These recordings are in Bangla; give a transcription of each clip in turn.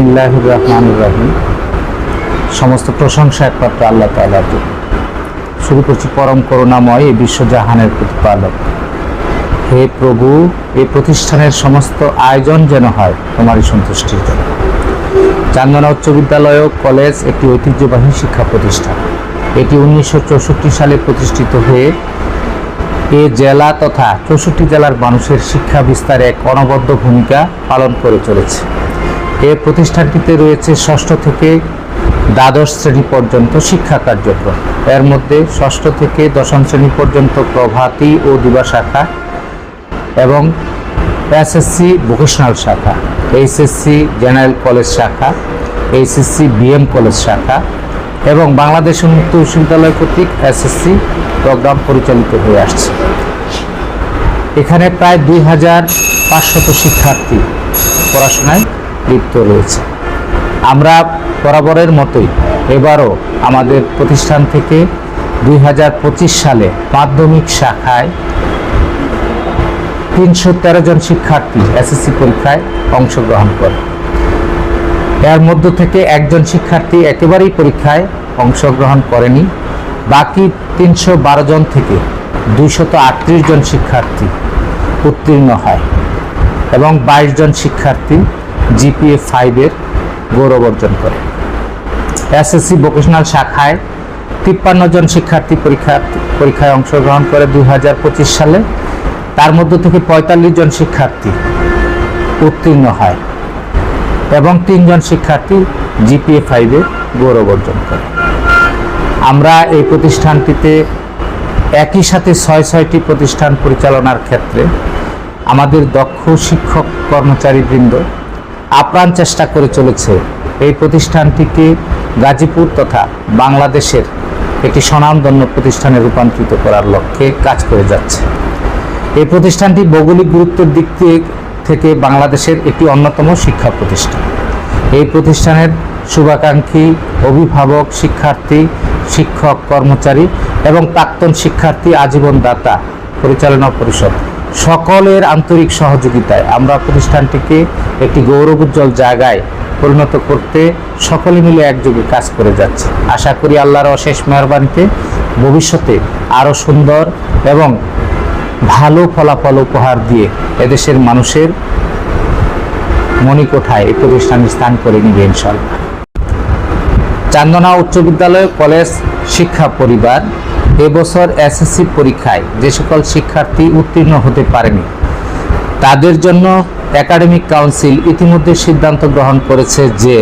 বিসমিল্লাহ রহমান রাহিম সমস্ত প্রশংসা একমাত্র আল্লাহ তাআলার শুরু করছি পরম করুণাময় এই বিশ্বজাহানের প্রতিপালক। হে প্রভু, এই প্রতিষ্ঠানের সমস্ত আয়োজন যেন হয়, তোমারই সন্তুষ্টির জন্য। চান্দনা উচ্চ বিদ্যালয় কলেজ একটি ঐতিহ্যবাহী শিক্ষা প্রতিষ্ঠান। এটি উনিশশো চৌষট্টি সালে প্রতিষ্ঠিত হয়ে এ জেলা তথা চৌষট্টি জেলার মানুষের শিক্ষা বিস্তারে এক অনবদ্য ভূমিকা পালন করে চলেছে। এ প্রতিষ্ঠানটিতে রয়েছে ষষ্ঠ থেকে দ্বাদশ শ্রেণি পর্যন্ত শিক্ষা কার্যক্রম। এর মধ্যে ষষ্ঠ থেকে দশম শ্রেণি পর্যন্ত প্রভাতী ও দিবা শাখা এবং এসএসসি ভোকেশনাল শাখা, এইচএসসি জেনারেল কলেজ শাখা, এইচএসসি বিএম কলেজ শাখা এবং বাংলাদেশ উন্মুক্ত বিশ্ববিদ্যালয় কর্তৃক এসএসসি প্রোগ্রাম পরিচালিত হয়ে আসছে। এখানে প্রায় দুই হাজার পাঁচশত শিক্ষার্থী পড়াশোনায় লিপ্ত রয়েছে। আমরা বরাবরের মতোই এবারও আমাদের প্রতিষ্ঠান থেকে দুই হাজার পঁচিশ সালে মাধ্যমিক শাখায় তিনশো তেরো জন শিক্ষার্থী এসএসসি পরীক্ষায় অংশগ্রহণ করে। এর মধ্য থেকে একজন শিক্ষার্থী একেবারেই পরীক্ষায় অংশগ্রহণ করেনি। বাকি তিনশো বারো জন থেকে দুইশত আটত্রিশ জন শিক্ষার্থী উত্তীর্ণ হয় এবং বাইশ জন শিক্ষার্থী জিপিএ ফাইভের গৌরব অর্জন করে। এসএসসি ভোকেশনাল শাখায় তিপ্পান্ন জন শিক্ষার্থী পরীক্ষা, পরীক্ষায় অংশগ্রহণ করে দু হাজার পঁচিশ সালে। তার মধ্য থেকে পঁয়তাল্লিশ জন শিক্ষার্থী উত্তীর্ণ হয় এবং তিনজন শিক্ষার্থী জিপিএ ফাইভে গৌরব অর্জন করে। আমরা এই প্রতিষ্ঠানটিতে একই সাথে ছয় ছয়টি প্রতিষ্ঠান পরিচালনার ক্ষেত্রে আমাদের দক্ষ শিক্ষক কর্মচারীবৃন্দ আপ্রাণ চেষ্টা করে চলেছে এই প্রতিষ্ঠানটিকে গাজীপুর তথা বাংলাদেশের একটি স্বনামধন্য প্রতিষ্ঠানে রূপান্তরিত করার লক্ষ্যে কাজ করে যাচ্ছে। এই প্রতিষ্ঠানটি ভৌগোলিক গুরুত্বের দিক থেকে- বাংলাদেশের একটি অন্যতম শিক্ষা প্রতিষ্ঠান। এই প্রতিষ্ঠানের শুভাকাঙ্ক্ষী অভিভাবক, শিক্ষার্থী, শিক্ষক, কর্মচারী এবং প্রাক্তন শিক্ষার্থী আজীবন দাতা পরিচালনা পরিষদ সকলের আন্তরিক সহযোগিতায় আমরা প্রতিষ্ঠানটিকে একটি গৌরবোজ্জ্বল জায়গায় পরিণত করতে সকলে মিলে একযোগে কাজ করে যাচ্ছে। আশা করি আল্লাহর অশেষ মেহরবানিতে ভবিষ্যতে আরও সুন্দর এবং ভালো ফলাফল উপহার দিয়ে এদেশের মানুষের মণিকোঠায় এই প্রতিষ্ঠান স্থান করে নিবে ইনশাল্লাহ চান্দনা উচ্চ বিদ্যালয় কলেজ শিক্ষা পরিবার এবছর এসএসসি পরীক্ষায় যে সকল শিক্ষার্থী উত্তীর্ণ হতে পারেনি, তাদের জন্য একাডেমিক কাউন্সিল ইতিমধ্যে সিদ্ধান্ত গ্রহণ করেছে যে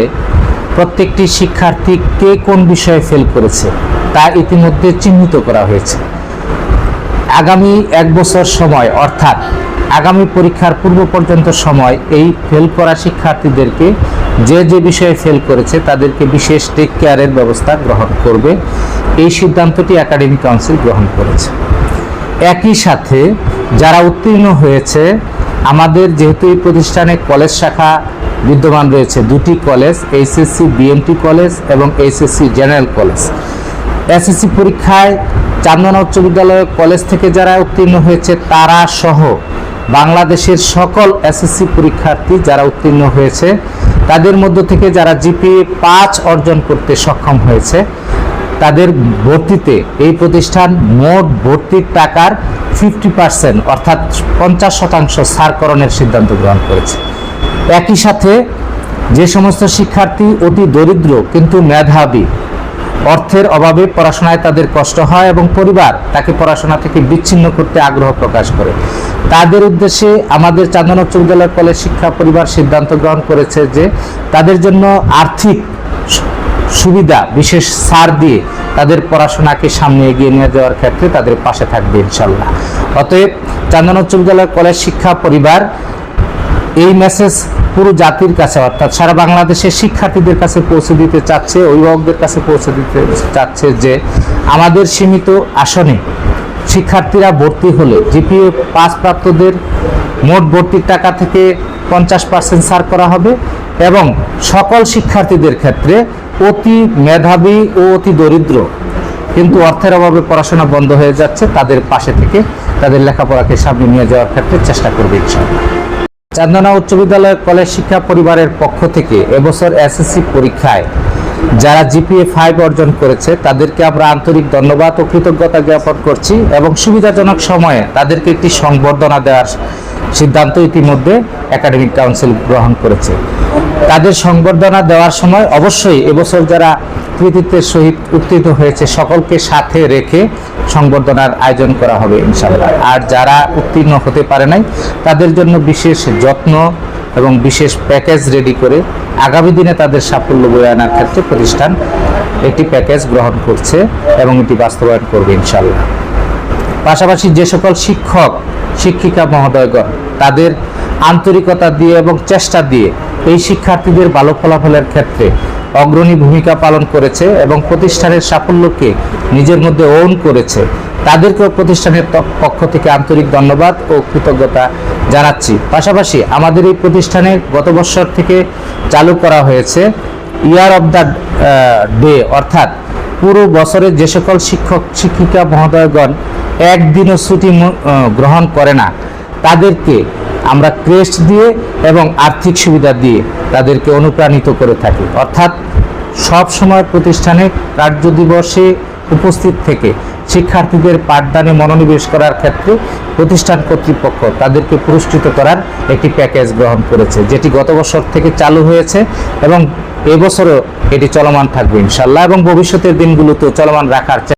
প্রত্যেকটি শিক্ষার্থী কে কোন বিষয়ে ফেল করেছে তা ইতিমধ্যে চিহ্নিত করা হয়েছে। আগামী এক বছর সময়, অর্থাৎ আগামী পরীক্ষার পূর্ব পর্যন্ত সময় এই ফেল করা শিক্ষার্থীদেরকে যে যে বিষয়ে ফেল করেছে তাদেরকে বিশেষ টেক কেয়ারের ব্যবস্থা গ্রহণ করবে। এই সিদ্ধান্তটি একাডেমিক কাউন্সিল গ্রহণ করেছে। একই সাথে যারা উত্তীর্ণ হয়েছে, আমাদের যেহেতু এই প্রতিষ্ঠানে কলেজ শাখা বিদ্যমান রয়েছে, দুটি কলেজ এইচএসসি বিএমটি কলেজ এবং এইচএসসি জেনারেল কলেজ এসএসসি পরীক্ষায় চান্দনা উচ্চ বিদ্যালয় কলেজ থেকে যারা উত্তীর্ণ হয়েছে, তারা সহ বাংলাদেশের সকল এসএসসি পরীক্ষার্থী যারা উত্তীর্ণ হয়েছে তাদের মধ্য থেকে যারা জিপি পাঁচ অর্জন করতে সক্ষম হয়েছে, তাদের ভর্তিতে এই প্রতিষ্ঠান মোট ভর্তির টাকার ফিফটি পার্সেন্ট অর্থাৎ পঞ্চাশ শতাংশ সারকরণের সিদ্ধান্ত গ্রহণ করেছে। একই সাথে যে সমস্ত শিক্ষার্থী অতি দরিদ্র কিন্তু মেধাবী অর্থের অভাবে পড়াশোনায় তাদের কষ্ট হয় এবং পরিবার তাকে পড়াশোনা থেকে বিচ্ছিন্ন করতে আগ্রহ প্রকাশ করে। তাদের উদ্দেশ্যে আমাদের চান্দনা উচ্চ বিদ্যালয় কলেজ শিক্ষা পরিবার সিদ্ধান্ত গ্রহণ করেছে যে তাদের জন্য আর্থিক সুবিধা, বিশেষ সার দিয়ে তাদের পড়াশোনাকে সামনে এগিয়ে নিয়ে যাওয়ার ক্ষেত্রে তাদের পাশে থাকবে ইনশাল্লাহ। অতএব চান্দনা উচ্চ বিদ্যালয় কলেজ শিক্ষা পরিবার, এই মেসেজ পুরো জাতির কাছে, অর্থাৎ সারা বাংলাদেশের শিক্ষার্থীদের কাছে পৌঁছে দিতে চাচ্ছে, অভিভাবকদের কাছে পৌঁছে দিতে চাচ্ছে যে আমাদের সীমিত আসনে শিক্ষার্থীরা ভর্তি হলে, জিপিএ পাস প্রাপ্তদের মোট ভর্তির টাকা থেকে পঞ্চাশ পার্সেন্ট ছাড় করা হবে এবং সকল শিক্ষার্থীদের ক্ষেত্রে অতি মেধাবী ও অতি দরিদ্র, কিন্তু অর্থের অভাবে পড়াশোনা বন্ধ হয়ে যাচ্ছে, তাদের পাশে থেকে তাদের লেখাপড়াকে সামনে নিয়ে যাওয়ার ক্ষেত্রে চেষ্টা করবে ইনশাআল্লাহ। চান্দনা উচ্চ বিদ্যালয় কলেজ শিক্ষা পরিবারের পক্ষ থেকে এবছর এসএসসি পরীক্ষায় যারা জিপিএ ফাইভ অর্জন করেছে, তাদেরকে আমরা আন্তরিক ধন্যবাদ ও কৃতজ্ঞতা জ্ঞাপন করছি এবং সুবিধাজনক সময়ে তাদেরকে একটি সংবর্ধনা দেওয়ার সিদ্ধান্ত ইতিমধ্যে একাডেমিক কাউন্সিল গ্রহণ করেছে। তাদের সংবর্ধনা দেওয়ার সময় অবশ্যই এবছর যারা কৃতিত্বের সহিত উত্তীর্ণ হয়েছে, সকলকে সাথে রেখে সংবর্ধনার আয়োজন করা হবে ইনশাল্লাহ আর যারা উত্তীর্ণ হতে পারে নাই, তাদের জন্য বিশেষ যত্ন এবং বিশেষ প্যাকেজ রেডি করে আগামী দিনে তাদের সাফল্য বয়ে আনার ক্ষেত্রে প্রতিষ্ঠান একটি প্যাকেজ গ্রহণ করছে এবং এটি বাস্তবায়ন করবে ইনশাল্লাহ পাশাপাশি যে সকল শিক্ষক, শিক্ষিকা মহোদয়গণ, তাদের আন্তরিকতা দিয়ে এবং চেষ্টা দিয়ে এই শিক্ষার্থীদের ভালো ফলাফলের ক্ষেত্রে অগ্রণী ভূমিকা পালন করেছে এবং প্রতিষ্ঠানের সাফল্যকে নিজের মধ্যে ওন করেছে। তাদেরকেও প্রতিষ্ঠানের পক্ষ থেকে আন্তরিক ধন্যবাদ ও কৃতজ্ঞতা জানাচ্ছি। পাশাপাশি আমাদের এই প্রতিষ্ঠানে গত বছর থেকে চালু করা হয়েছে ইয়ার অফ দ্য ডে অর্থাৎ পুরো বছরে যে সকল শিক্ষক, শিক্ষিকা মহোদয়গণ একদিনও ছুটি গ্রহণ করে না, তাদেরকে আমরা ক্রেস্ট দিয়ে এবং আর্থিক সুবিধা দিয়ে তাদেরকে অনুপ্রাণিত করে থাকি। অর্থাৎ সব সময় প্রতিষ্ঠানে কার্য দিবসে উপস্থিত থেকে শিক্ষার্থীদের পাঠদানে মনোনিবেশ করার ক্ষেত্রে প্রতিষ্ঠান কর্তৃপক্ষ তাদেরকে পুরস্কৃত করার একটি প্যাকেজ গ্রহণ করেছে, যেটি গত বছর থেকে চালু হয়েছে এবং এবছরও এটি চলমান থাকবে ইনশাল্লাহ এবং ভবিষ্যতের দিনগুলোতেও চলমান রাখার